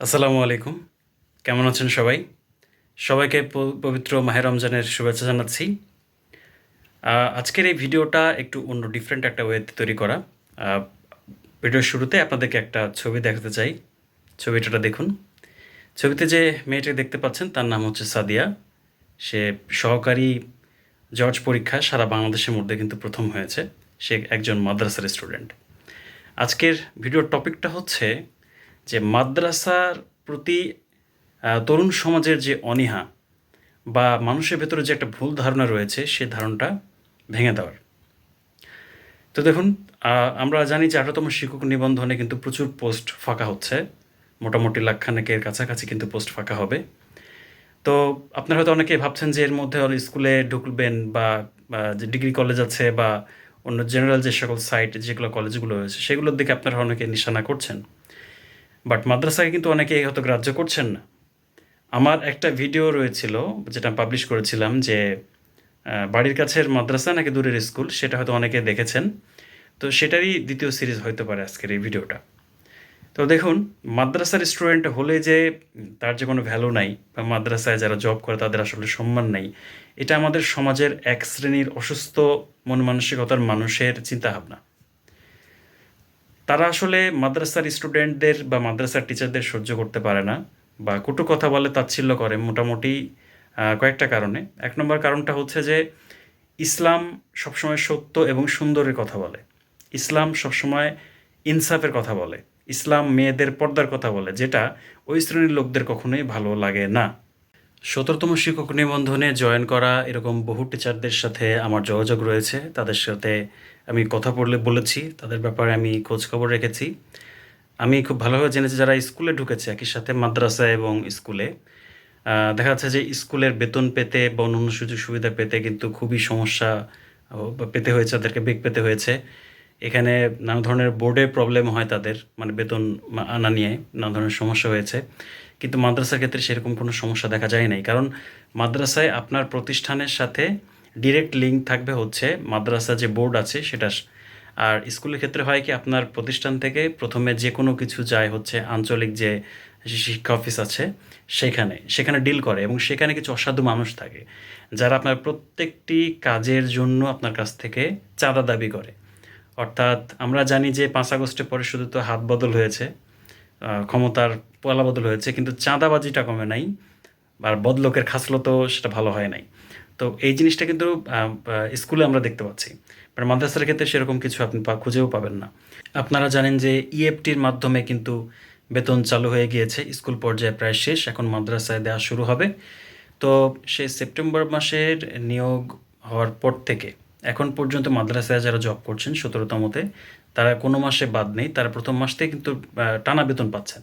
আসসালামু আলাইকুম। কেমন আছেন সবাই? সবাইকে পবিত্র মাহের রমজানের শুভেচ্ছা জানাচ্ছি। আজকের এই ভিডিওটা একটু অন্য ডিফারেন্ট একটা ওয়েতে তৈরি করা। ভিডিওর শুরুতে আপনাদেরকে একটা ছবি দেখাতে চাই। ছবিটা দেখুন। ছবিতে যে মেয়েটি দেখতে পাচ্ছেন, তার নাম হচ্ছে সাদিয়া। সে সহকারী জর্জ পরীক্ষা সারা বাংলাদেশের মধ্যে কিন্তু প্রথম হয়েছে। সে একজন মাদ্রাসার স্টুডেন্ট আজকের ভিডিওর টপিকটা হচ্ছে যে মাদ্রাসার প্রতি তরুণ সমাজের যে অনীহা বা মানুষের ভেতরে যে একটা ভুল ধারণা রয়েছে, সে ধারণাটা ভেঙে দেওয়ার। তো দেখুন আমরা জানি যে আঠারোতম শিক্ষক নিবন্ধনে কিন্তু প্রচুর পোস্ট ফাঁকা হচ্ছে। মোটামুটি লাখখানেকের কাছাকাছি কিন্তু পোস্ট ফাঁকা হবে। তো আপনারা হয়তো অনেকে ভাবছেন যে এর মধ্যে স্কুলে ঢুকবেন বা যে ডিগ্রি কলেজ আছে বা অন্য জেনারেল যে সকল সাইট যেগুলো কলেজগুলো রয়েছে, সেগুলোর দিকে আপনারা অনেকে নিশানা করছেন। বাট মাদ্রাসাকে কিন্তু অনেকে এই হয়তো গ্রাহ্য করছেন না। আমার একটা ভিডিও রয়েছিল, যেটা পাবলিশ করেছিলাম যে বাড়ির কাছের মাদ্রাসা নাকি দূরের স্কুল, সেটা হয়তো অনেকে দেখেছেন। তো সেটারই দ্বিতীয় সিরিজ হতে পারে আজকের এই ভিডিওটা। তো দেখুন, মাদ্রাসার স্টুডেন্ট হলে যে তার যে কোনো ভ্যালু নাই, বা মাদ্রাসায় যারা জব করে তাদের আসলে সম্মান নাই, এটা আমাদের সমাজের এক শ্রেণির অসুস্থ মন মানসিকতার মানুষের চিন্তাভাবনা। তারা আসলে মাদ্রাসার স্টুডেন্টদের বা মাদ্রাসার টিচারদের সহ্য করতে পারে না বা কটু কথা বলে তাচ্ছিল্য করে মোটামুটি কয়েকটা কারণে। এক নম্বর কারণটা হচ্ছে যে ইসলাম সবসময় সত্য এবং সুন্দরের কথা বলে। ইসলাম সবসময় ইনসাফের কথা বলে। ইসলাম মেয়েদের পর্দার কথা বলে, যেটা ওই শ্রেণির লোকদের কখনোই ভালো লাগে না। সতেরোতম শিক্ষক নিবন্ধনে জয়েন করা এরকম বহু টিচারদের সাথে আমার যোগাযোগ রয়েছে। তাদের সাথে আমি কথা বললে বলেছি। তাদের ব্যাপারে আমি খোঁজ খবর রেখেছি। আমি খুব ভালোভাবে জেনেছি যারা স্কুলে ঢুকেছে, একই সাথে মাদ্রাসা এবং স্কুলে। দেখা যাচ্ছে যে স্কুলের বেতন পেতে বা অন্যান্য সুযোগ সুবিধা পেতে কিন্তু খুবই সমস্যা পেতে হয়েছে, তাদেরকে বেগ পেতে হয়েছে। এখানে নানা ধরনের বোর্ডে প্রবলেম হয় তাদের মানে বেতন আনা নিয়ে নানা ধরনের সমস্যা হয়েছে। কিন্তু মাদ্রাসার ক্ষেত্রে সেরকম কোনো সমস্যা দেখা যায় নাই। কারণ মাদ্রাসায় আপনার প্রতিষ্ঠানের সাথে ডিরেক্ট লিঙ্ক থাকবে হচ্ছে মাদ্রাসা যে বোর্ড আছে সেটা আর স্কুলের ক্ষেত্রে হয় কি, আপনার প্রতিষ্ঠান থেকে প্রথমে যে কোনো কিছু যায় হচ্ছে আঞ্চলিক যে শিক্ষা অফিস আছে সেখানে সেখানে ডিল করে এবং সেখানে কিছু অসাধু মানুষ থাকে। যারা আপনার প্রত্যেকটি কাজের জন্য আপনার কাছ থেকে চাঁদা দাবি করে। অর্থাৎ আমরা জানি যে পাঁচ আগস্টের পরে শুধু তো হাত বদল হয়েছে ক্ষমতার পয়লা বদল হয়েছে, কিন্তু চাঁদাবাজিটা কমে নাই, আর বদলোকের খাসলো তো সেটা ভালো হয় নাই। তো এই জিনিসটা কিন্তু স্কুলে আমরা দেখতে পাচ্ছি। বাট মাদ্রাসার ক্ষেত্রে সেরকম কিছু আপনি খুঁজেও পাবেন না। আপনারা জানেন যে ইএফটির মাধ্যমে কিন্তু বেতন চালু হয়ে গিয়েছে, স্কুল পর্যায়ে প্রায় শেষ, এখন মাদ্রাসায় দেওয়া শুরু হবে। তো সেই সেপ্টেম্বর মাসের নিয়োগ হওয়ার পর থেকে এখন পর্যন্ত মাদ্রাসায় যারা জব করছেন সতেরোতমতে তারা কোনো মাসে বাদ নেই, তারা প্রথম মাস থেকে কিন্তু টানা বেতন পাচ্ছেন।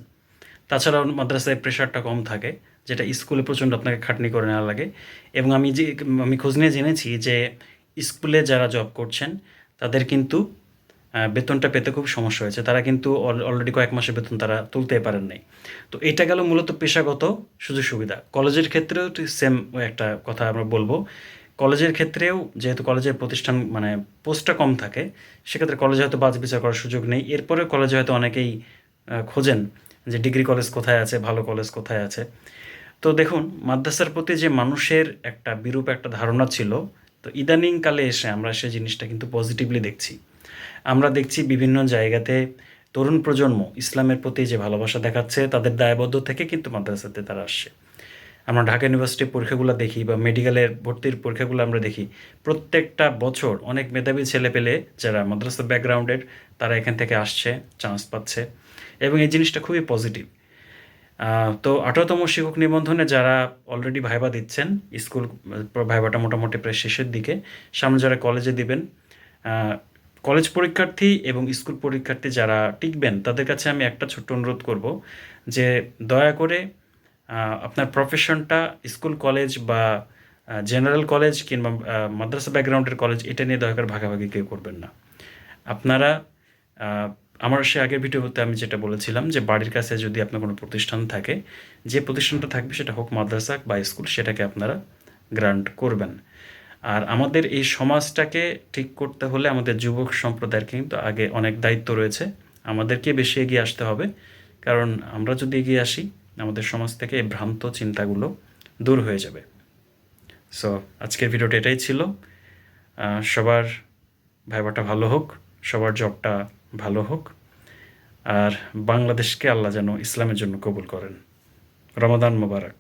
তাছাড়াও মাদ্রাসায় প্রেশারটা কম থাকে, যেটা স্কুলে প্রচণ্ড আপনাকে খাটনি করে নেওয়া লাগে। এবং আমি যে, আমি খোঁজ নিয়ে জেনেছি যে, স্কুলে যারা জব করছেন, তাদের কিন্তু বেতনটা পেতে খুব সমস্যা হয়েছে। তারা কিন্তু অলরেডি কয়েক মাসের বেতন তারা তুলতে পারেন নাই। তো এটা গেল মূলত পেশাগত সুযোগ সুবিধা কলেজের ক্ষেত্রেও সেম একটা কথা আমরা বলব। কলেজের ক্ষেত্রেও যেহেতু কলেজের প্রতিষ্ঠান মানে পোস্টটা কম থাকে, সেক্ষেত্রে কলেজে হয়তো বাজ বিচার করার সুযোগ নেই। এরপরে কলেজে হয়তো অনেকেই খোঁজেন যে ডিগ্রি কলেজ কোথায় আছে, ভালো কলেজ কোথায় আছে। তো দেখুন, মাদ্রাসার প্রতি যে মানুষের একটা বিরূপ একটা ধারণা ছিল, তো ইদানিংকালে এসে আমরা সেই জিনিসটা কিন্তু পজিটিভলি দেখছি। আমরা দেখছি বিভিন্ন জায়গাতে তরুণ প্রজন্ম ইসলামের প্রতি যে ভালোবাসা দেখাচ্ছে, তাদের দায়বদ্ধ থেকে কিন্তু মাদ্রাসাতে তারা আসছে। আমরা ঢাকা ইউনিভার্সিটির পরীক্ষাগুলো দেখি বা মেডিকেলের ভর্তির পরীক্ষাগুলো আমরা দেখি। প্রত্যেকটা বছর অনেক মেধাবী ছেলে পেলে যারা মাদ্রাসা ব্যাকগ্রাউন্ডের তারা এখান থেকে আসছে চান্স পাচ্ছে এবং এই জিনিসটা খুবই পজিটিভ তো আঠারোতম শিক্ষক নিবন্ধনে যারা অলরেডি ভাইবা দিচ্ছেন স্কুল ভাইবাটা মোটামুটি প্রায় শেষের দিকে, সামনে যারা কলেজে দিবেন কলেজ পরীক্ষার্থী এবং স্কুল পরীক্ষার্থী যারা টিকবেন, তাদের কাছে আমি একটা ছোট্ট অনুরোধ করব যে দয়া করে আপনার প্রফেশনটা স্কুল কলেজ বা জেনারেল কলেজ কিংবা মাদ্রাসা ব্যাকগ্রাউন্ডের কলেজ এটা নিয়ে দয়া করে ভাগাভাগি কেউ করবেন না। আপনারা আমার সে আগের ভিডিওতে আমি যেটা বলেছিলাম যে, বাড়ির কাছে যদি আপনার কোনো প্রতিষ্ঠান থাকে, যে প্রতিষ্ঠানটা থাকবে সেটা হোক মাদ্রাসা বা স্কুল সেটাকে আপনারা গ্রান্ট করবেন। আর আমাদের এই সমাজটাকে ঠিক করতে হলে আমাদের যুবক সম্প্রদায়ের কিন্তু আগে অনেক দায়িত্ব রয়েছে। আমাদেরকে বেশি এগিয়ে আসতে হবে। কারণ আমরা যদি এগিয়ে আসি আমাদের সমাজ থেকে এই ভ্রান্ত চিন্তাগুলো দূর হয়ে যাবে। সো আজকের ভিডিওটা এটাই ছিল। সবার ভাইবাটা ভালো হোক, সবার জবটা ভালো হোক, আর বাংলাদেশকে আল্লাহ যেন ইসলামের জন্য কবুল করেন। রমাদান মোবারক।